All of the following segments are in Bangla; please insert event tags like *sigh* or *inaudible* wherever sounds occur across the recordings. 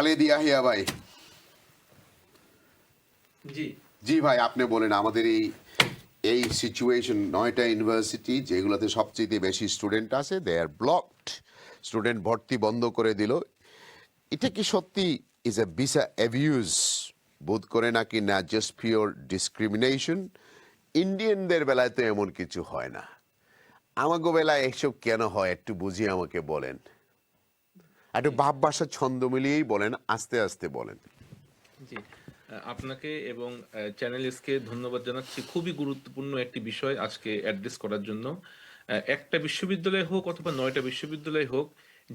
খালেদ ইয়াহিয়া ভাই। জি। জি ভাই আপনি বলেন আমাদের এই এই সিচুয়েশন নয়টা ইউনিভার্সিটি যেগুলোতে সবচেয়ে বেশি স্টুডেন্ট আছে দে আর ব্লকড স্টুডেন্ট ভর্তি বন্ধ করে দিল। এটা কি সত্যি ইজ এ ভিসা অ্যাবিউজ বোধ করে নাকি না? জাস্ট পিওর ডিসক্রিমিনেশন ইন্ডিয়ানদের বেলায় তো এমন কিছু হয় না। আমাকে বেলায় এসব কেন হয় একটু বুঝিয়ে আমাকে বলেন। একটু ভাব ভাষা ছন্দ মিলিয়েই বলেন, আস্তে আস্তে বলেন। জি আপনাকে এবং চ্যানেল এসকে ধন্যবাদ জানাচ্ছি। খুবই গুরুত্বপূর্ণ একটি বিষয় আজকে অ্যাড্রেস করার জন্য। একটা বিশ্ববিদ্যালয় হোক অথবা নয়টা বিশ্ববিদ্যালয় হোক,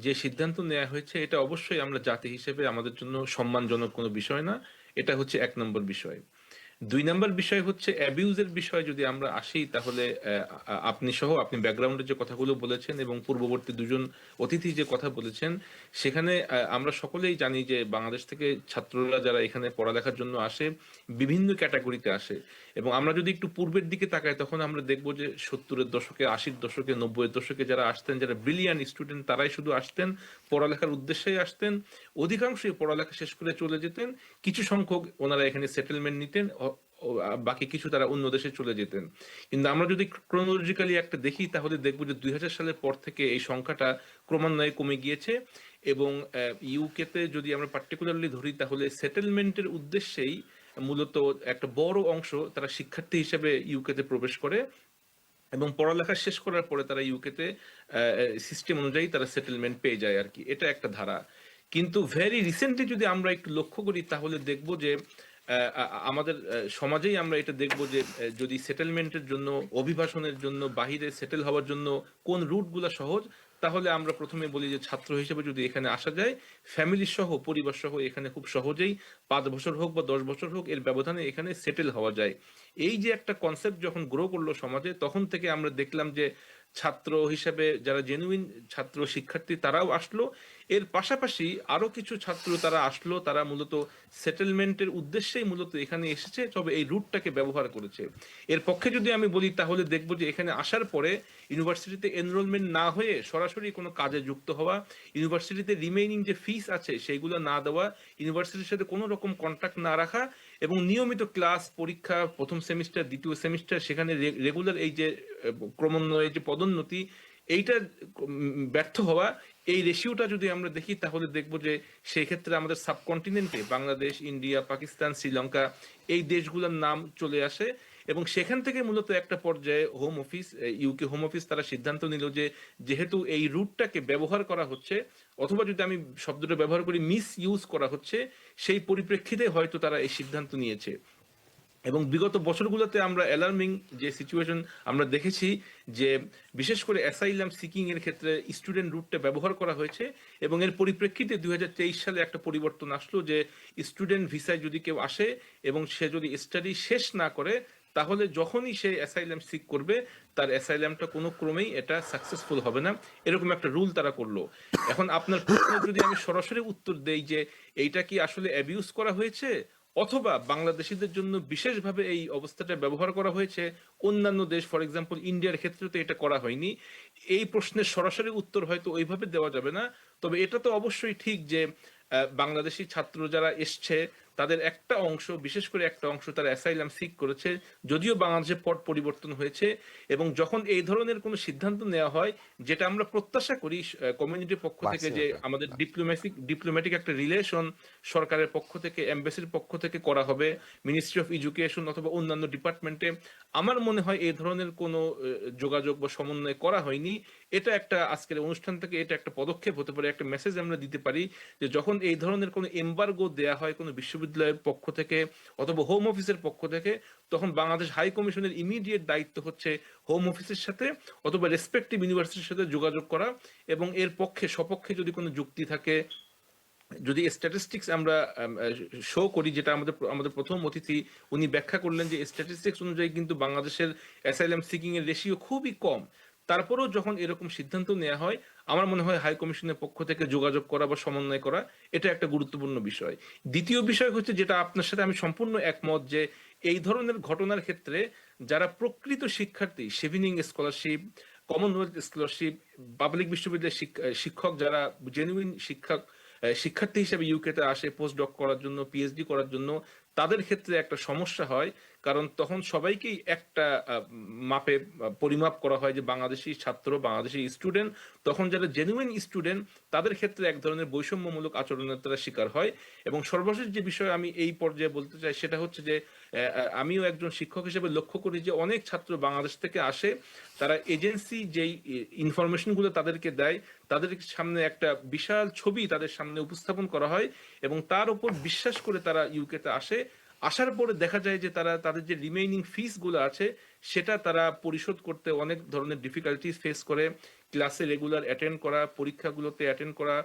যে সিদ্ধান্ত নেওয়া হয়েছে, এটা অবশ্যই আমরা জাতি হিসেবে আমাদের জন্য সম্মানজনক কোনো বিষয় না। এটা হচ্ছে এক নম্বর বিষয়। দুই নম্বর বিষয় হচ্ছে অ্যাবিউজের বিষয়ে যদি আমরা আসি, তাহলে আপনি সহ আপনি ব্যাকগ্রাউন্ডের যে কথাগুলো বলেছেন এবং পূর্ববর্তী দুজন অতিথি যে কথা বলেছেন, সেখানে আমরা সকলেই জানি যে বাংলাদেশ থেকে ছাত্ররা যারা এখানে পড়ালেখার জন্য আসে, বিভিন্ন ক্যাটাগরিতে আসে। এবং আমরা যদি একটু পূর্বের দিকে তাকাই, তখন আমরা দেখব যে সত্তরের দশকে, আশির দশকে, নব্বইয়ের দশকে যারা আসতেন, যারা ব্রিলিয়ান স্টুডেন্ট তারাই শুধু আসতেন, পড়ালেখার উদ্দেশ্যেই আসতেন, অধিকাংশই পড়ালেখা শেষ করে চলে যেতেন, কিছু সংখ্যক ওনারা এখানে সেটেলমেন্ট নিতেন বাকি কিছু তারা অন্য দেশে চলে যেতেন। কিন্তু আমরা যদি ক্রোনোলজিক্যালি একটা দেখি, তাহলে দেখব যে দুই হাজার সালের পর থেকে এই সংখ্যাটা ক্রমান্বয়ে কমে গিয়েছে এবং ইউকেতে যদি আমরা পার্টিকুলারলি ধরি, তাহলে সেটেলমেন্টের উদ্দেশ্যেই মূলত একটা বড় অংশ তারা শিক্ষার্থী হিসেবে ইউকেতে প্রবেশ করে এবং পড়ালেখা শেষ করার পরে তারা ইউকেতে সিস্টেম অনুযায়ী তারা সেটেলমেন্ট পেয়ে যায় আর কি এটা একটা ধারা। কিন্তু ভেরি রিসেন্টলি যদি আমরা একটু লক্ষ্য করি, তাহলে দেখব যে আমাদের সমাজেই আমরা এটা দেখব যে যদি সেটেলমেন্টের জন্য, অভিবাসনের জন্য, বাহিরে সেটেল হওয়ার জন্য কোন রুটগুলো সহজ তাহলে আমরা প্রথমে বলি যে ছাত্র হিসেবে যদি এখানে আসা যায় ফ্যামিলি সহ, পরিবার সহ এখানে খুব সহজেই পাঁচ বছর হোক বা দশ বছর হোক এর ব্যবধানে এখানে সেটেল হওয়া যায়। এই যে একটা কনসেপ্ট যখন গ্রো করল সমাজে, তখন থেকে আমরা দেখলাম যে ছাত্র হিসেবে যারা জেনুইন ছাত্র শিক্ষার্থী তারাও আসলো। এর পাশাপাশি আরও কিছু ছাত্র তারা আসলো। তারা মূলত সেটেলমেন্টের উদ্দেশ্যেই মূলত এখানে এসেছে, তবে এই রুটটাকে ব্যবহার করেছে। এর পক্ষে যদি আমি বলি, তাহলে দেখব যে এখানে আসার পরে ইউনিভার্সিটিতে এনরোলমেন্ট না হয়ে সরাসরি কোনো কাজে যুক্ত হওয়া, ইউনিভার্সিটিতে রিমেইনিং যে ফিস আছে, সেইগুলো না দেওয়া, ইউনিভার্সিটির সাথে কোনো রকম কন্ট্যাক্ট না রাখা এবং নিয়মিত ক্লাস, পরীক্ষা, প্রথম সেমিস্টার, দ্বিতীয় সেমিস্টার, সেখানে রেগুলার এই যে ক্রমান্বয়ে যে পদোন্নতি, এইটা ব্যর্থ হওয়া, এই রেশিওটা যদি আমরা দেখি, তাহলে দেখব যে সেই ক্ষেত্রে আমাদের সাবকন্টিনেন্টে বাংলাদেশ, ইন্ডিয়া, পাকিস্তান, শ্রীলঙ্কা, এই দেশগুলোর নাম চলে আসে। এবং সেখান থেকে মূলত একটা পর্যায়ে Home Office UK Home Office তারা সিদ্ধান্ত নিল যে যেহেতু এই রুটটাকে ব্যবহার করা হচ্ছে, অথবা যদি আমি শব্দটা ব্যবহার করি মিস ইউজ করা হচ্ছে, সেই পরিপ্রেক্ষিতে হয়তো তারা এই সিদ্ধান্ত নিয়েছে। এবং বিগত বছরগুলোতে আমরা অ্যালার্মিং যে সিচুয়েশন আমরা দেখেছি যে বিশেষ করে অ্যাসাইলাম সিকিং এর ক্ষেত্রে স্টুডেন্ট রুটটা ব্যবহার করা হয়েছে এবং এর পরিপ্রেক্ষিতে দুই হাজার তেইশ সালে একটা পরিবর্তন আসলো যে স্টুডেন্ট ভিসায় যদি কেউ আসে এবং সে যদি স্টাডি শেষ না করে তাহলে যখনই সে অ্যাসাইলাম সিক করবে, তার অ্যাসাইলামটা কোনো ক্রমেই এটা সাকসেসফুল হবে না। এরকম একটা রুল তারা করল। এখন আপনার প্রশ্ন যদি আমি সরাসরি উত্তর দেই যে, এইটা কি আসলে অ্যাবিউজ করা হয়েছে? অথবা বাংলাদেশিদের জন্য বিশেষভাবে এই অবস্থাটা ব্যবহার করা হয়েছে? অন্যান্য দেশ ফর এক্সাম্পল ইন্ডিয়ার ক্ষেত্রে তো এটা করা হয়নি। এই প্রশ্নের সরাসরি উত্তর হয়তো ওইভাবে দেওয়া যাবে না। তবে এটা তো অবশ্যই ঠিক যে বাংলাদেশি ছাত্র যারা এসছে তাদের একটা অংশ বিশেষ করে একটা অংশ তারা অ্যাসাইলাম সিক করেছে যদিও বাংলাদেশে পট পরিবর্তন হয়েছে এবং যখন এই ধরনের কোনো সিদ্ধান্ত নেওয়া হয় যেটা আমরা প্রত্যাশা করি কমিউনিটির পক্ষ থেকে যে আমাদের ডিপ্লোম্যাটিক ডিপ্লোম্যাটিক একটা রিলেশন সরকারের পক্ষ থেকে এমবাসির পক্ষ থেকে করা হবে মিনিস্ট্রি অফ এডুকেশন অথবা অন্যান্য ডিপার্টমেন্টে আমার মনে হয় এই ধরনের কোনো যোগাযোগ বা সমন্বয় করা হয়নি। এটা একটা আজকের অনুষ্ঠান থেকে এটা একটা পদক্ষেপ হতে পারে, একটা মেসেজ আমরা দিতে পারি যে যখন এই ধরনের কোনো এম্বার্গো দেয়া হয় কোনো বিশ্ববিদ্যালয়ের পক্ষ থেকে অথবা হোম অফিসের পক্ষ থেকে, তখন বাংলাদেশ হাই কমিশনের ইমিডিয়েট দায়িত্ব হচ্ছে হোম অফিসের সাথে অথবা রেসপেক্টিভ ইউনিভার্সিটির সাথে যোগাযোগ করা এবং এর পক্ষে সপক্ষে যদি কোনো যুক্তি থাকে, যদি স্ট্যাটিস্টিক্স আমরা শো করি যেটা আমাদের আমাদের প্রথম অতিথি উনি ব্যাখ্যা করলেন যে স্ট্যাটিস্টিক্স অনুযায়ী কিন্তু বাংলাদেশের অ্যাসাইলাম সিকিং এর রেশিও খুবই কম। তারপরেও যখন এরকম সিদ্ধান্ত নেওয়া হয়, আমার মনে হয় হাই কমিশনের পক্ষ থেকে যোগাযোগ করা বা সমন্বয় করা, এটা একটা গুরুত্বপূর্ণ বিষয়। দ্বিতীয় বিষয় হচ্ছে যেটা আপনার সাথে আমি সম্পূর্ণ একমত যে, এই ধরনের ঘটনার ক্ষেত্রে যারা প্রকৃত শিক্ষার্থী Chevening scholarship Commonwealth scholarship public বিশ্ববিদ্যালয়ের শিক্ষক যারা জেনুইন শিক্ষক শিক্ষার্থী হিসেবে ইউকেতে আসে পোস্ট ডক করার জন্য পিএইচডি করার জন্য, তাদের ক্ষেত্রে একটা সমস্যা হয় কারণ তখন সবাইকেই একটা মাপে পরিমাপ করা হয় যে বাংলাদেশি ছাত্র, বাংলাদেশি স্টুডেন্ট তখন যারা জেনুইন স্টুডেন্ট তাদের ক্ষেত্রে এক ধরনের বৈষম্যমূলক আচরণের তারা শিকার হয়। এবং সর্বশেষ যে বিষয় আমি এই পর্যায়ে বলতে চাই, সেটা হচ্ছে যে আমিও একজন শিক্ষক হিসেবে লক্ষ্য করি যে অনেক ছাত্র বাংলাদেশ থেকে আসে, তারা এজেন্সি যেই ইনফরমেশনগুলো তাদেরকে দেয়, তাদের সামনে একটা বিশাল ছবি তাদের সামনে উপস্থাপন করা হয় এবং তার উপর বিশ্বাস করে তারা ইউকেতে আসে। আসার পরে দেখা যায় যে তারা, তাদের যে রিমেইনিং ফিসগুলো আছে, সেটা তারা পরিশোধ করতে অনেক ধরনের ডিফিকাল্টিস ফেস করে। ক্লাসে রেগুলার অ্যাটেন্ড করা, পরীক্ষাগুলোতে অ্যাটেন্ড করা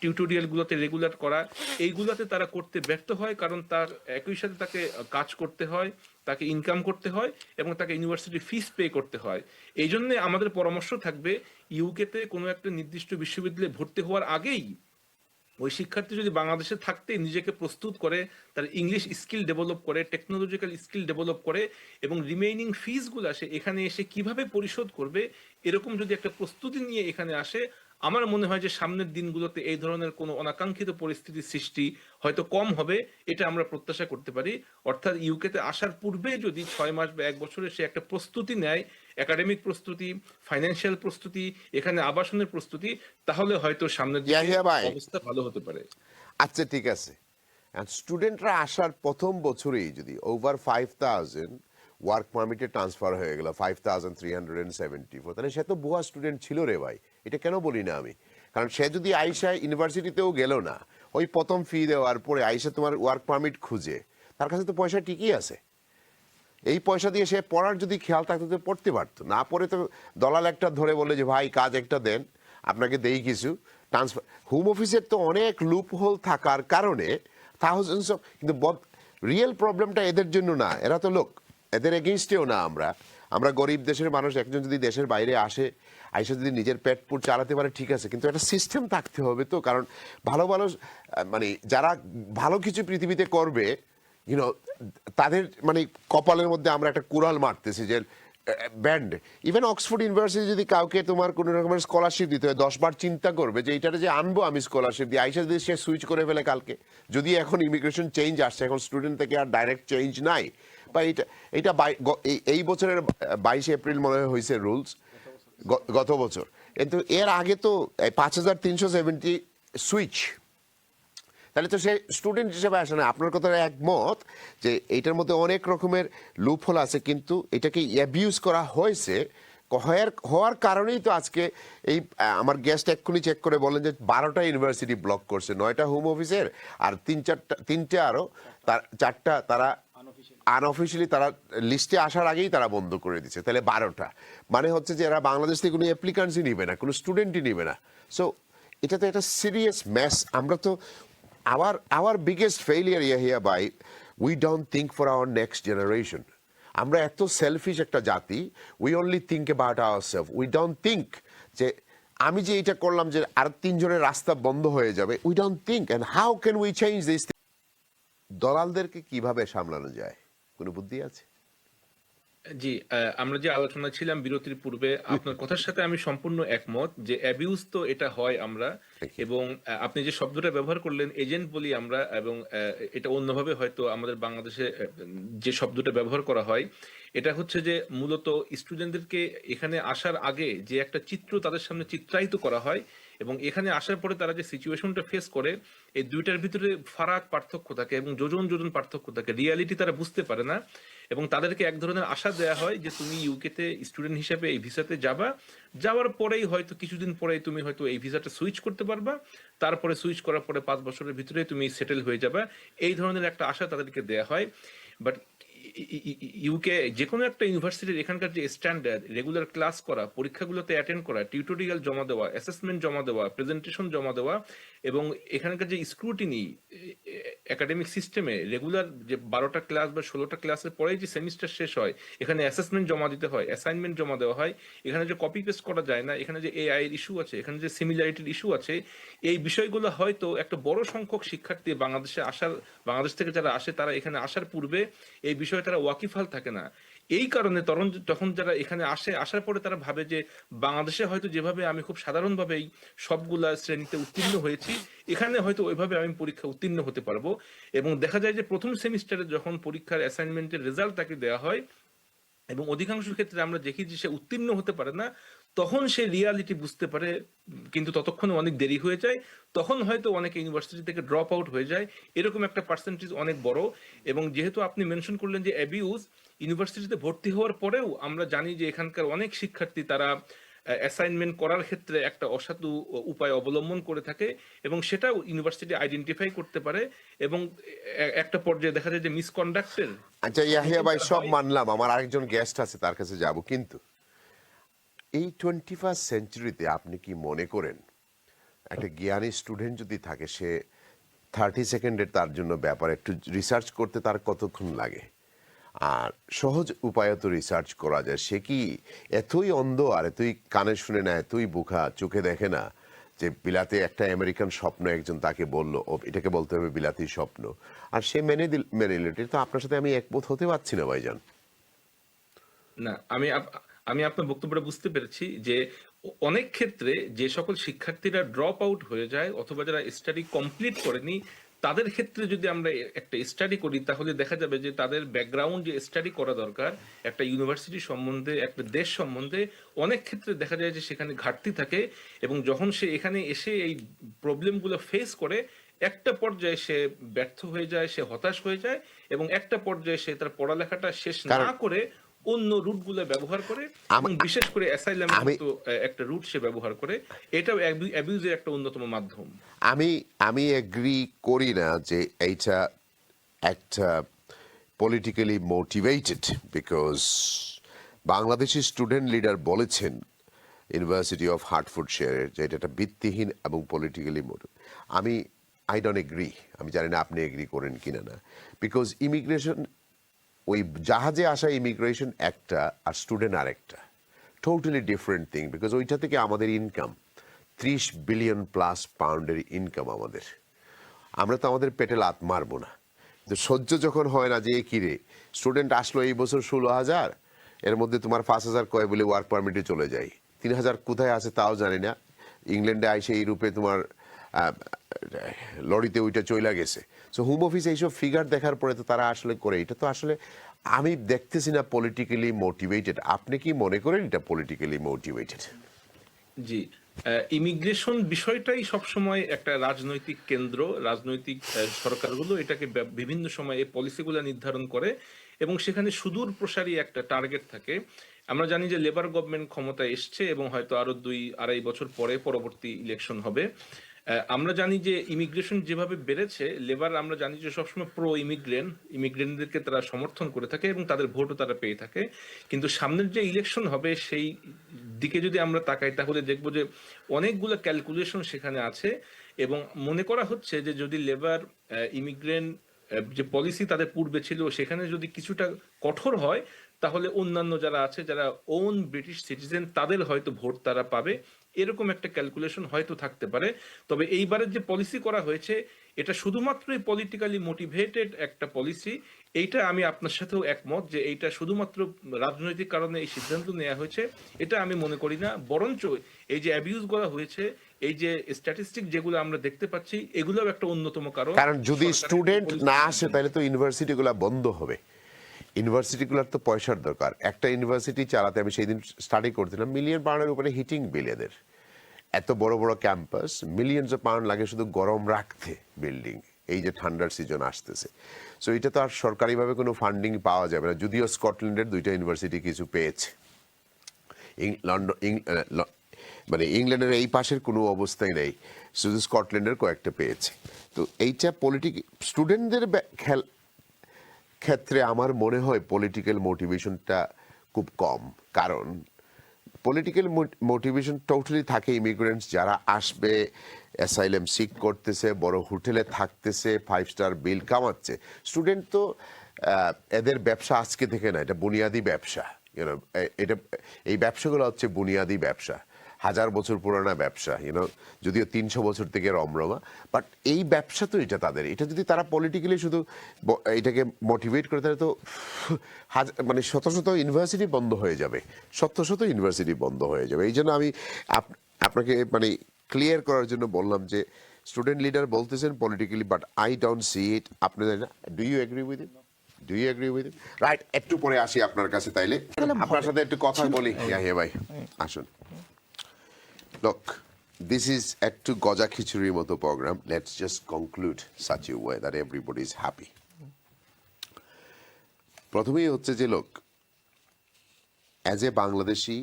টিউটোরিয়াল গুলোতে রেগুলার করা, এইগুলোতে তারা করতে ব্যর্থ হয় কারণ তার একই সাথে তাকে কাজ করতে হয়, তাকে ইনকাম করতে হয় এবং তাকে ইউনিভার্সিটি ফিস পে করতে হয়। এই জন্য আমাদের পরামর্শ থাকবে ইউকেতে কোনো একটা নির্দিষ্ট বিশ্ববিদ্যালয়ে ভর্তি হওয়ার আগেই ওই শিক্ষার্থী যদি বাংলাদেশে থাকতে নিজেকে প্রস্তুত করে, তার ইংলিশ স্কিল ডেভেলপ করে টেকনোলজিক্যাল স্কিল ডেভেলপ করে, এবং রিমেইনিং ফিজগুলো আসে, এখানে এসে কীভাবে পরিশোধ করবে, এরকম যদি একটা প্রস্তুতি নিয়ে এখানে আসে আমার মনে হয় যে সামনের দিনগুলোতে এই ধরনের কোনো অনাকাঙ্ক্ষিত পরিস্থিতির সৃষ্টি হয়তো কম হবে এটা আমরা প্রত্যাশা করতে পারি। অর্থাৎ ইউকেতে আসার পূর্বে যদি ছয় মাস বা এক বছরে সে একটা প্রস্তুতি নেয় একাডেমিক প্রস্তুতি ফাইন্যান্সিয়াল প্রস্তুতি এখানে আবাসনের প্রস্তুতি তাহলে হয়তো সামনের। অবস্থা ভালো হতে পারে। আচ্ছা ঠিক আছে। স্টুডেন্টরা আসার প্রথম বছরেই যদি ওভার ফাইভ থাউজেন্ড ওয়ার্ক পারমিটে ট্রান্সফার হয়ে গেল five thousand three hundred and seventy four তাহলে সে তো ভুয়া স্টুডেন্ট ছিল রে ভাই, এটা কেন বলি না আমি? কারণ সে যদি আইসা ইউনিভার্সিটিতেও গেল না, ওই প্রথম ফি দেওয়ার পরে আইসা তোমার ওয়ার্ক পারমিট খুঁজে, তার কাছে তো পয়সা ঠিকই আছে। এই পয়সা দিয়ে সে পড়ার যদি খেয়াল থাকতো তো পড়তে পারতো, না পড়ে তো দলাল একটা ধরে বলে যে, ভাই, কাজ একটা দেন, আপনাকে দেই কিছু। ট্রান্সফার হোম অফিসের তো অনেক লুপ হোল থাকার কারণে থাউজেন্ডস অফ কিন্তু রিয়েল প্রবলেমটা এদের জন্য না, এরা তো লোক। এদের এগেনস্টেও না আমরা। আমরা গরিব দেশের মানুষ, একজন যদি দেশের বাইরে আসে, আইসা যদি নিজের পেট পুট চালাতে পারে, ঠিক আছে। কিন্তু একটা সিস্টেম থাকতে হবে তো, কারণ ভালো ভালো মানে যারা ভালো কিছু পৃথিবীতে করবে ইউনো তাদের মানে কপালের মধ্যে আমরা একটা কুড়াল মারতেছি যে ব্যান্ড ইভেন অক্সফোর্ড ইউনিভার্সিটি যদি কাউকে তোমার কোনো রকমের স্কলারশিপ দিতে হয় দশবার চিন্তা করবে যে এইটাতে যে আনব আমি স্কলারশিপ দিয়ে। আইসা যদি সে সুইচ করে ফেলে কালকে। যদি এখন ইমিগ্রেশন চেঞ্জ আসছে, এখন স্টুডেন্ট থেকে আর ডাইরেক্ট চেঞ্জ নাই বা এইটা এইটা এই বছরের বাইশে এপ্রিল মনে হয় হয়েছে রুলস গত বছর। কিন্তু এর আগে তো পাঁচ হাজার তিনশো সেভেন্টি সুইচ তাহলে তো সে স্টুডেন্ট হিসেবে আসে না। আপনার কথা একমত যে এইটার মধ্যে অনেক রকমের লুপহোল আছে, কিন্তু এটাকে অ্যাবিউজ করা হয়েছে। হওয়ার হওয়ার কারণেই তো আজকে এই আমার গেস্ট এক্ষুনি চেক করে বলেন যে বারোটা ইউনিভার্সিটি ব্লক করছে, নয়টা হোম অফিসের আর তিন চারটা, তিনটে আরও তার, চারটা তারা আনঅফিসিয়ালি তারা লিস্টে আসার আগেই তারা বন্ধ করে দিচ্ছে তাহলে বারোটা। মানে হচ্ছে যে এরা বাংলাদেশ থেকে কোনো অ্যাপ্লিকান্টসই নিবে না, কোনো স্টুডেন্টই নিবে না। সো এটা তো একটা সিরিয়াস ম্যাস আমরা তো our our biggest failure yeah here by we don't think for our next generation আমরা এত সেলফিশ একটা জাতি we only think about our self we don't think যে, আমি যে এটা করলাম যে আর তিনজনের রাস্তা বন্ধ হয়ে যাবে we don't think and how can we change this দলালদেরকে কীভাবে সামলানো যায়? কোনো বুদ্ধি আছে? জি আমরা যে আলোচনা ছিলাম বিরতির পূর্বে আপনার কথার সাথে আমি সম্পূর্ণ একমত যে অ্যাবিউজ তো এটা হয় আমরা এবং আপনি যে শব্দটা ব্যবহার করলেন এজেন্ট বলি আমরা এবং এটা অন্যভাবে হয়তো আমাদের বাংলাদেশে যে শব্দটা ব্যবহার করা হয় এটা হচ্ছে যে মূলত স্টুডেন্টদেরকে এখানে আসার আগে যে একটা চিত্র তাদের সামনে চিত্রায়িত করা হয় এবং এখানে আসার পরে তারা যে সিচুয়েশনটা ফেস করে, এই দুইটার ভিতরে ফারাক পার্থক্য থাকে এবং যোজন যোজন পার্থক্য থাকে। রিয়ালিটি তারা বুঝতে পারে না এবং তাদেরকে এক ধরনের আশা দেয়া হয় যে তুমি ইউকেতে স্টুডেন্ট হিসেবে এই ভিসাতে যাবা। যাওয়ার পরেই হয়তো কিছুদিন পরেই তুমি হয়তো এই ভিসাটা সুইচ করতে পারবা। তারপরে সুইচ করার পরে পাঁচ বছরের ভিতরে তুমি সেটেল হয়ে যাবা। এই ধরনের একটা আশা তাদেরকে দেয়া হয়। বাট ইউকে যে কোনো একটা ইউনিভার্সিটির এখানকার যে স্ট্যান্ডার্ড রেগুলার ক্লাস করা, পরীক্ষাগুলোতে অ্যাটেন্ড করা টিউটোরিয়াল জমা দেওয়া অ্যাসেসমেন্ট জমা দেওয়া প্রেজেন্টেশন জমা দেওয়া এবং এখানকার যে স্ক্রুটিনি একাডেমিক সিস্টেমে রেগুলার যে বারোটা ক্লাস বা ষোলোটা ক্লাসের পরেই যে সেমিস্টার শেষ হয়, এখানে অ্যাসেসমেন্ট জমা দিতে হয় অ্যাসাইনমেন্ট জমা দেওয়া হয়, এখানে যে কপি পেস্ট করা যায় না, এখানে যে এআই এর ইস্যু আছে, এখানে যে সিমিলারিটির ইস্যু আছে, এই বিষয়গুলো হয়তো একটা বড় সংখ্যক শিক্ষার্থী বাংলাদেশে আসার, বাংলাদেশ থেকে যারা আসে তারা এখানে আসার পূর্বে এই বিষয়ে তারা ওয়াকিফাল থাকে না। এই কারণে তখন তখন যারা এখানে আসে, আসার পরে তারা ভাবে যে বাংলাদেশে হয়তো যেভাবে আমি খুব সাধারণভাবেই সবগুলা শ্রেণীতে উত্তীর্ণ হয়েছি, এখানে হয়তো ওইভাবে আমি পরীক্ষা উত্তীর্ণ হতে পারব। এবং দেখা যায় যে প্রথম সেমিস্টারে যখন পরীক্ষার অ্যাসাইনমেন্টের রেজাল্ট তাকে দেওয়া হয়, এবং অধিকাংশ ক্ষেত্রে আমরা দেখি যে সে উত্তীর্ণ হতে পারে না, তখন সে রিয়ালিটি বুঝতে পারে, কিন্তু ততক্ষণে অনেক দেরি হয়ে যায়। তখন হয়তো অনেকে ইউনিভার্সিটি থেকে ড্রপ আউট হয়ে যায়। এরকম একটা পার্সেন্টেজ অনেক বড়। এবং যেহেতু আপনি মেনশন করলেন যে অ্যাবিউজ ইউনিভার্সিটিতে ভর্তি হওয়ার পরেও আমরা জানি যে এখানকার অনেক শিক্ষার্থী তারা অ্যাসাইনমেন্ট করার ক্ষেত্রে একটা অসাধু উপায় অবলম্বন করে থাকে এবং সেটাও ইউনিভার্সিটি আইডেন্টিফাই করতে পারে এবং একটা পর্যায়ে দেখা যায় যে মিসকন্ডাক্টের আচ্ছা ইয়াহিয়া ভাই সব মানলাম। আমার আরেকজন গেস্ট আছে তার কাছে যাব কিন্তু এই টোয়েন্টি ফার্স্ট সেঞ্চুরিতে আপনি কি মনে করেন একটা জ্ঞানী স্টুডেন্ট যদি থাকে সে থার্টি সেকেন্ডের তার জন্য ব্যাপার একটু রিসার্চ করতে তার কতক্ষণ লাগে? আর সহজ উপায়ে তো রিসার্চ করা যায়। সে কি এতই অন্ধ আর এতই কানে শুনে না, এতই বোকা, চোখে দেখে না যে বিলাতে একটা আমেরিকান স্বপ্ন একজন তাকে বলল, ও, এটাকে বলতে হবে বিলাতি স্বপ্ন। আর সে মেনে দিল, মেনে নিল। তো আপনার সাথে আমি একমত হতে পারছি না, ভাইজান। না, আমি আমি আপনার বক্তব্যটা বুঝতে পেরেছি যে অনেক ক্ষেত্রে যে সকল শিক্ষার্থীরা ড্রপ আউট হয়ে যায় অথবা যারা স্টাডি কমপ্লিট করেনি তাদের ক্ষেত্রে যদি আমরা একটা স্টাডি করি তাহলে দেখা যাবে যে তাদের ব্যাকগ্রাউন্ড যে স্টাডি করা দরকার একটা ইউনিভার্সিটি সম্বন্ধে একটা দেশ সম্বন্ধে অনেক ক্ষেত্রে দেখা যায় যে সেখানে ঘাটতি থাকে এবং যখন সে এখানে এসে এই প্রবলেমগুলো ফেস করে একটা পর্যায়ে সে ব্যর্থ হয়ে যায় সে হতাশ হয়ে যায় এবং একটা পর্যায়ে সে তার পড়ালেখাটা শেষ না করে অন্য রুটগুলো ব্যবহার করে এবং বিশেষ করে অ্যাসাইলাম আমি- একটা রুট সে ব্যবহার করে। এটাও অ্যাবিউজের একটা অন্যতম মাধ্যম। আমি আমি এগ্রি করি না যে এইটা একটা politically motivated because Bangladeshi student leader বলেছেন ইউনিভার্সিটি অফ হার্টফোর্ডশায়ারের যে এটা একটা ভিত্তিহীন এবং পলিটিক্যালি মোটিভ আমি আই ডোন্ট এগ্রি আমি জানি না আপনি এগ্রি করেন কিনা না। বিকজ ইমিগ্রেশন ওই জাহাজে আসা ইমিগ্রেশন একটা আর স্টুডেন্ট আরেকটা টোটালি ডিফারেন্ট থিং বিকজ ওইটা থেকে আমাদের ইনকাম ত্রিশ বিলিয়ন প্লাস পাউন্ডের ইনকাম আমাদের। আমরা তো আমাদের পেটে লাত মারবো না। সহ্য যখন হয় না যে কিরে স্টুডেন্ট আসলো এই বছর ষোলো হাজার এর মধ্যে তোমার পাঁচ হাজার কয় বলে ওয়ার্ক পারমিটে চলে যায়? তিন হাজার কোথায় আছে তাও জানি না। ইংল্যান্ডে আইসে ইউরোপে তোমার আহ, লরিতে ওইটা চইলা গেছে। সো হোম অফিস এইসব ফিগার দেখার পরে তো তারা আসলে করে। এটা তো আসলে আমি দেখতেছি না পলিটিক্যালি মোটিভেটেড আপনি কি মনে করেন এটা পলিটিক্যালি মোটিভেটেড জি ইমিগ্রেশন বিষয়টাই সবসময় একটা রাজনৈতিক কেন্দ্র, রাজনৈতিক সরকারগুলো এটাকে বিভিন্ন সময় পলিসিগুলো নির্ধারণ করে এবং সেখানে সুদূর প্রসারী একটা টার্গেট থাকে। আমরা জানি যে লেবার গভর্নমেন্ট ক্ষমতায় এসছে এবং হয়তো আরও দুই, আড়াই বছর পরে পরবর্তী ইলেকশন হবে। আমরা জানি যে ইমিগ্রেশন যেভাবে বেড়েছে লেবার আমরা জানি যে সবসময় প্রো ইমিগ্রেন্ট ইমিগ্রেন্টদেরকে তারা সমর্থন করে থাকে এবং তাদের ভোটও তারা পেয়ে থাকে। কিন্তু সামনের যে ইলেকশন হবে, সেই দিকে যদি আমরা তাকাই, তাহলে দেখব যে অনেকগুলো ক্যালকুলেশন সেখানে আছে এবং মনে করা হচ্ছে যে যদি লেবার ইমিগ্রেন্ট যে পলিসি তাদের পূর্বে ছিল, সেখানে যদি কিছুটা কঠোর হয়, তাহলে অন্যান্য যারা আছে, যারা ওন ব্রিটিশ সিটিজেন তাদের হয়তো ভোট তারা পাবে। এরকম একটা ক্যালকুলেশন হয়তো থাকতে পারে। তবে এইবারের যে পলিসি করা হয়েছে এটা শুধুমাত্রই পলিটিক্যালি মোটিভেটেড একটা পলিসি এইটা আমি আপনার সাথেও একমত যে এইটা শুধুমাত্র রাজনৈতিক কারণে এই সিদ্ধান্ত নেওয়া হয়েছে। এটা আমি মনে করি না। বরঞ্চ এই যে অ্যাবিউজ করা হয়েছে এই যে স্ট্যাটিস্টিক যেগুলো আমরা দেখতে পাচ্ছি এগুলোও একটা অন্যতম কারণ। কারণ যদি স্টুডেন্ট না আসে তাহলে তো ইউনিভার্সিটিগুলো বন্ধ হবে। ইউনিভার্সিটিগুলোর তো পয়সার দরকার। একটা ইউনিভার্সিটি চালাতে আমি সেই দিন স্টাডি করছিলাম মিলিয়ন পাউন্ডের উপরে হিটিং বিল এদের। এত বড় বড় ক্যাম্পাস মিলিয়নস অফ পাউন্ড লাগে শুধু গরম রাখতে বিল্ডিং এই যে ঠান্ডার সিজন আসতেছে। সো এটা তো আর সরকারিভাবে কোনো ফান্ডিং পাওয়া যাবে না, যদিও স্কটল্যান্ডের দুইটা ইউনিভার্সিটি কিছু পেয়েছে। লন্ডন মানে ইংল্যান্ডের এই পাশের কোনো অবস্থাই নেই, শুধু স্কটল্যান্ডের কয়েকটা পেয়েছে। তো এইটা পলিটিক স্টুডেন্টদের খেল ক্ষেত্রে আমার মনে হয় পলিটিক্যাল মোটিভেশনটা খুব কম। কারণ পলিটিক্যাল মোটিভেশন টোটালি থাকে ইমিগ্রেন্টস যারা আসবে অ্যাসাইলেম সিক করতেছে, বড় হোটেলে থাকতেছে ফাইভ স্টার বিল কামাচ্ছে। স্টুডেন্ট তো এদের ব্যবসা আজকে থেকে না, এটা বুনিয়াদি ব্যবসা। এটা, এই ব্যবসাগুলো হচ্ছে বুনিয়াদি ব্যবসা। হাজার বছর পুরানা ব্যবসা ইউনো যদিও তিনশো বছর থেকে রমরমা বাট এই ব্যবসা তো এটা তাদের। এটা যদি তারা পলিটিক্যালি শুধু এটাকে মোটিভেট করে তাহলে তো মানে শত শত ইউনিভার্সিটি বন্ধ হয়ে যাবে। শত শত ইউনিভার্সিটি বন্ধ হয়ে যাবে। এই জন্য আমি আপনাকে মানে ক্লিয়ার করার জন্য বললাম যে স্টুডেন্ট লিডার বলতেছেন politically but I don't see it আপনি do you agree with it do you agree with it right একটু পরে আসি আপনার কাছে তাইলে। আপনার সাথে একটু কথা বলি। ভাই আসুন। Look, this is একটু গজা খিচুড়ির মতো programme let's just conclude such a way that everybody is happy প্রথমেই হচ্ছে যে লোক অ্যাজ এ বাংলাদেশি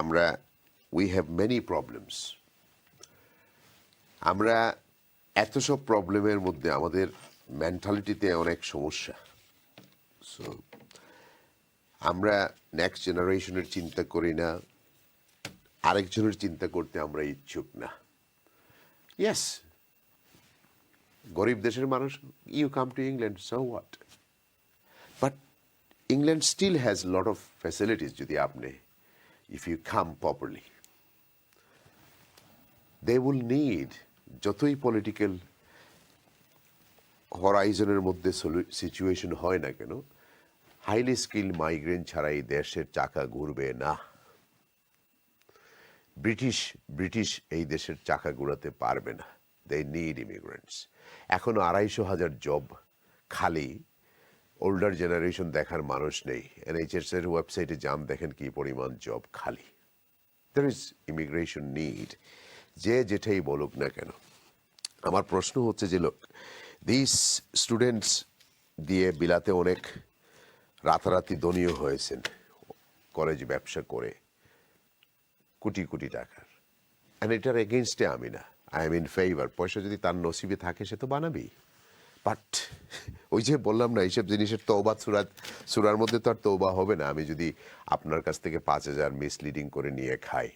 আমরা উই হ্যাভ মেনি প্রবলেমস আমরা এত সব প্রবলেমের মধ্যে আমাদের মেন্টালিটিতে অনেক সমস্যা। সো আমরা নেক্সট জেনারেশনের চিন্তা করি না। আরেকজনের চিন্তা করতে আমরা ইচ্ছুক না। ইয়েস গরিব দেশের মানুষ you come to England so what but England still has lot of facilities যদি আপনি if you come properly they will need যতই পলিটিক্যাল হরাইজনের মধ্যে সিচুয়েশন হয় না কেন হাইলি স্কিল মাইগ্রেন ছাড়া এই দেশের চাকা ঘুরবে না। ব্রিটিশ ব্রিটিশ এই দেশের চাকা ঘুরাতে পারবে না। দে নিড ইমিগ্রেন্টস এখনও আড়াইশো হাজার জব খালি। ওল্ডার জেনারেশন দেখার মানুষ নেই। এনএইচএস এর ওয়েবসাইটে যান, দেখেন কি পরিমাণ জব খালি। দের ইজ ইমিগ্রেশন নিড যে যেটাই বলুক না কেন। আমার প্রশ্ন হচ্ছে যে লোক দিস স্টুডেন্টস দিয়ে বিলাতে অনেক রাতারাতি দনীয় হয়েছেন। কলেজ ব্যবসা করে। কোটি কোটি টাকার। অ্যান্ড এটার এগেনস্টে আমি না। আই এম ইন ফেভার পয়সা যদি তার নসিবে থাকে, সে তো বানাবেই। বাট *laughs* ওই যে বললাম না, এইসব জিনিসের তৌবা সুরাত, সুরার মধ্যে তো আর তৌবা হবে না। আমি যদি আপনার কাছ থেকে পাঁচ হাজার মিসলিডিং করে নিয়ে খাই,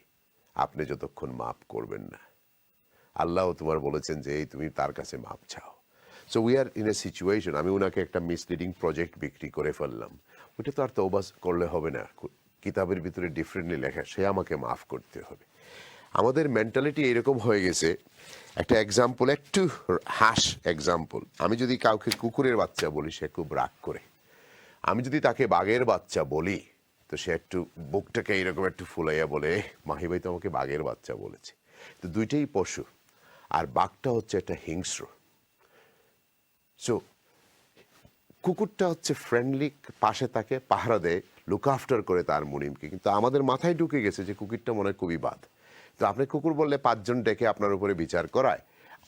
আপনি যতক্ষণ মাপ করবেন না। আল্লাহ তোমার বলেছেন যে, এই তুমি তার কাছে মাপ চাও। So we are in a situation আমি ওনাকে একটা মিসলিডিং প্রজেক্ট বিক্রি করে ফেললাম। ওইটা তো আর তৌবা করলে হবে না। কিতাবের ভিতরে ডিফারেন্টলি লেখা, সে আমাকে মাফ করতে হবে। আমাদের মেন্টালিটি এরকম হয়ে গেছে, একটা এক্সাম্পল একটু হাস এক্সাম্পল আমি যদি কাউকে কুকুরের বাচ্চা বলি, সে খুব রাগ করে। আমি যদি তাকে বাঘের বাচ্চা বলি, তো সে একটু বুকটাকে এরকম একটু ফুলাইয়া বলে মাহি ভাই তো আমাকে বাঘের বাচ্চা বলেছে। তো দুইটাই পশু, আর বাঘটা হচ্ছে একটা হিংস্র। সো কুকুরটা হচ্ছে ফ্রেন্ডলি পাশে তাকে পাহারা দেয় লুক আফটার করে তার মুনিমকে। কিন্তু আমাদের মাথায় ঢুকে গেছে যে কুকুরটা মনে হয় খুবই বাদ। তো আপনি কুকুর বললে পাঁচজন ডেকে আপনার উপরে বিচার করায়।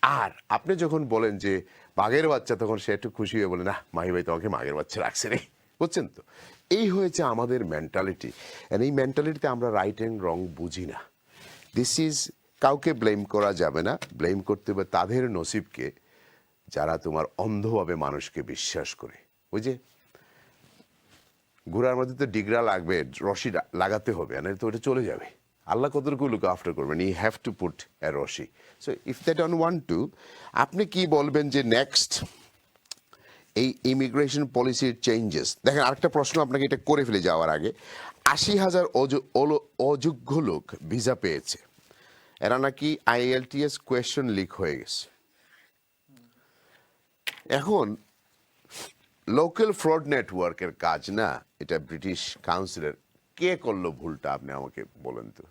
আর আপনি যখন বলেন যে বাঘের বাচ্চা, তখন সে একটু খুশি হয়ে বলে, না, মাহি ভাই তোমাকে মাঘের বাচ্চা রাখছে রে। বুঝছেন তো? এই হয়েছে আমাদের মেন্টালিটি এই মেন্টালিটিতে আমরা রাইট অ্যান্ড রং বুঝি না। দিস ইজ কাউকে ব্লেম করা যাবে না। ব্লেম করতে হবে তাদের নসিবকে, যারা তোমার অন্ধভাবে মানুষকে বিশ্বাস করে। ওই যে ঘোড়ার মধ্যে তো ডিগরা লাগবে, রশি লাগাতে হবে, আর তো ওটা চলে যাবে। আল্লাহ কতটুকু লুক আফটার করবেন? I have to put a রশি। So if that on one two আপনি কি বলবেন যে নেক্সট এই ইমিগ্রেশন পলিসির চেঞ্জেস দেখেন, আরেকটা প্রশ্ন আপনাকে এটা করে ফেলে যাওয়ার আগে। আশি হাজার অযোগ্য লোক ভিসা পেয়েছে। এরা নাকি আইএলটিএস কোয়েশ্চন লিক হয়ে গেছে। এখন লোকাল ফ্রড নেটওয়ার্কের কাজ না? এটা ব্রিটিশ কাউন্সিলের কে করল ভুলটা? আপনি আমাকে বলেন তো।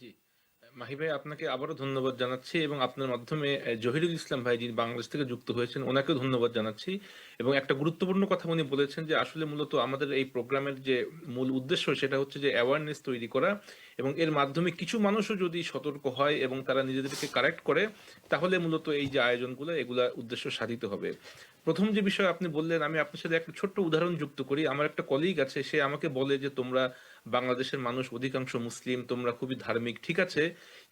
জি। মাহি ভাই, আপনাকে আবারও ধন্যবাদ জানাচ্ছি এবং আপনার মাধ্যমে জহিরুল ইসলাম ভাই যিনি বাংলাদেশ থেকে যুক্ত হয়েছেন, ওনাকেও ধন্যবাদ জানাচ্ছি এবং একটা গুরুত্বপূর্ণ কথা উনি বলেছেন যে, আসলে মূলত আমাদের এই প্রোগ্রামের যে মূল উদ্দেশ্য, সেটা হচ্ছে যে অ্যাওয়ারনেস তৈরি করা এবং এর মাধ্যমে কিছু মানুষও যদি সতর্ক হয় এবং তারা নিজেদেরকে কারেক্ট করে, তাহলে মূলত এই যে আয়োজনগুলো, এগুলা উদ্দেশ্য সাধিত হবে। প্রথম যে বিষয় আপনি বললেন, আমি আপনার সাথে একটা ছোট্ট উদাহরণ যুক্ত করি। আমার একটা কলিগ আছে, সে আমাকে বলে যে, তোমরা বাংলাদেশের মানুষ, অধিকাংশ মুসলিম, তোমরা খুবই ধার্মিক, ঠিক আছে?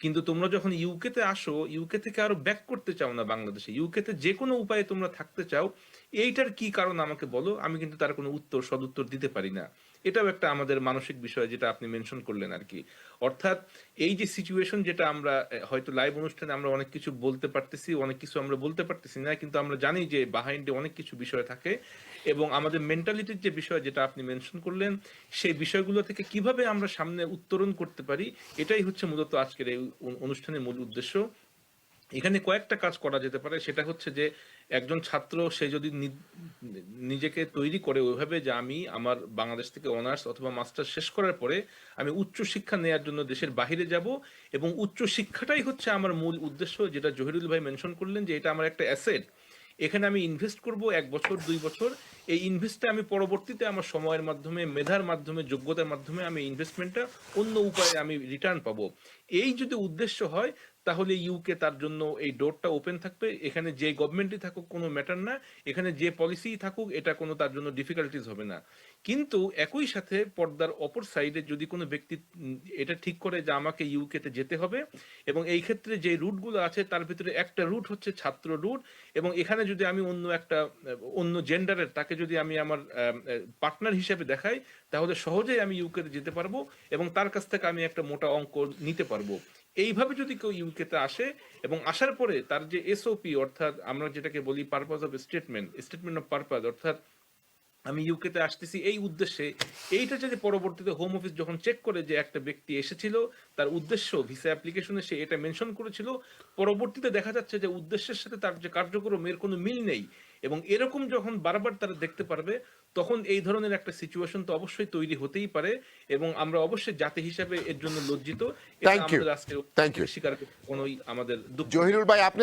কিন্তু তোমরা যখন ইউকেতে আসো ইউকে থেকে আরও ব্যাক করতে চাও না বাংলাদেশে। ইউকেতে যে কোনো উপায়ে তোমরা থাকতে চাও, এইটার কি কারণ আমাকে বলো? আমি কিন্তু তার কোনো উত্তর, সদুত্তর দিতে পারি না। এটাও একটা আমাদের মানসিক বিষয় যেটা আপনি মেনশন করলেন আর কি অর্থাৎ এই যে সিচুয়েশন যেটা আমরা হয়তো লাইভ অনুষ্ঠানে আমরা অনেক কিছু বলতে পারতেছি, অনেক কিছু আমরা বলতে পারতেছি না, কিন্তু আমরা জানি যে বাহাইন্ডে অনেক কিছু বিষয় থাকে এবং আমাদের মেন্টালিটির যে বিষয় যেটা আপনি মেনশন করলেন, সেই বিষয়গুলো থেকে কীভাবে আমরা সামনে উত্তরণ করতে পারি, এটাই হচ্ছে মূলত আজকের এই অনু- অনুষ্ঠানের মূল উদ্দেশ্য। এখানে কয়েকটা কাজ করা যেতে পারে। সেটা হচ্ছে যে, একজন ছাত্র, সে যদি নিজেকে তৈরি করে ওইভাবে যে আমি আমার বাংলাদেশ থেকে অনার্স অথবা মাস্টার শেষ করার পরে আমি উচ্চ শিক্ষা নেওয়ার জন্য দেশের বাহিরে যাব এবং উচ্চ শিক্ষাটাই হচ্ছে আমার মূল উদ্দেশ্য, যেটা জহিরুল ভাই মেনশন করলেন যে, এটা আমার একটা অ্যাসেট এখানে আমি ইনভেস্ট করব এক বছর, দুই বছর। এই ইনভেস্টটা আমি পরবর্তীতে আমার সময়ের মাধ্যমে, মেধার মাধ্যমে, যোগ্যতার মাধ্যমে আমি ইনভেস্টমেন্টটা অন্য উপায়ে আমি রিটার্ন পাবো। এই যদি উদ্দেশ্য হয় তাহলে ইউকে তার জন্য এই ডোরটা ওপেন থাকবে। এখানে যে গভর্নমেন্টই থাকুক, কোনো ম্যাটার না। এখানে যে পলিসি থাকুক, এটা কোনো তার জন্য ডিফিকাল্টিস হবে না। কিন্তু একই সাথে পর্দার অপর সাইডে যদি কোনো ব্যক্তি এটা ঠিক করে যে আমাকে ইউকেতে যেতে হবে এবং এই ক্ষেত্রে যে রুটগুলো আছে, তার ভিতরে একটা রুট হচ্ছে ছাত্র রুট এবং এখানে যদি আমি অন্য একটা অন্য জেন্ডারের তাকে যদি আমি আমার পার্টনার হিসেবে দেখাই, তাহলে সহজেই আমি ইউকেতে যেতে পারব এবং তার কাছ থেকে আমি একটা মোটা অঙ্ক নিতে পারব। এইভাবে যদি কেউ ইউকেতে আসে এবং আসার পরে তার যে এসওপি অর্থাৎ আমরা যেটাকে বলি purpose of statement statement of purpose অর্থাৎ আমি ইউকেতে আসতেছি এই উদ্দেশ্যে, এইটা যদি পরবর্তীতে হোম অফিস যখন চেক করে যে একটা ব্যক্তি এসেছিল, তার উদ্দেশ্য ভিসা অ্যাপ্লিকেশনে সে এটা মেনশন করেছিল, পরবর্তীতে দেখা যাচ্ছে যে উদ্দেশ্যের সাথে তার যে কার্যক্রম এর কোনো মিল নেই এবং এরকম যখন বারবার তারা দেখতে পারবে তখন এই ধরনের একটা সিচুয়েশন তো অবশ্যই তৈরি হতেই পারে এবং আমরা অবশ্যই জাতি হিসাবে এর জন্য লজ্জিত। Thank you thank you. স্বীকার কোনোই আমাদের জহিরুল ভাই আপনি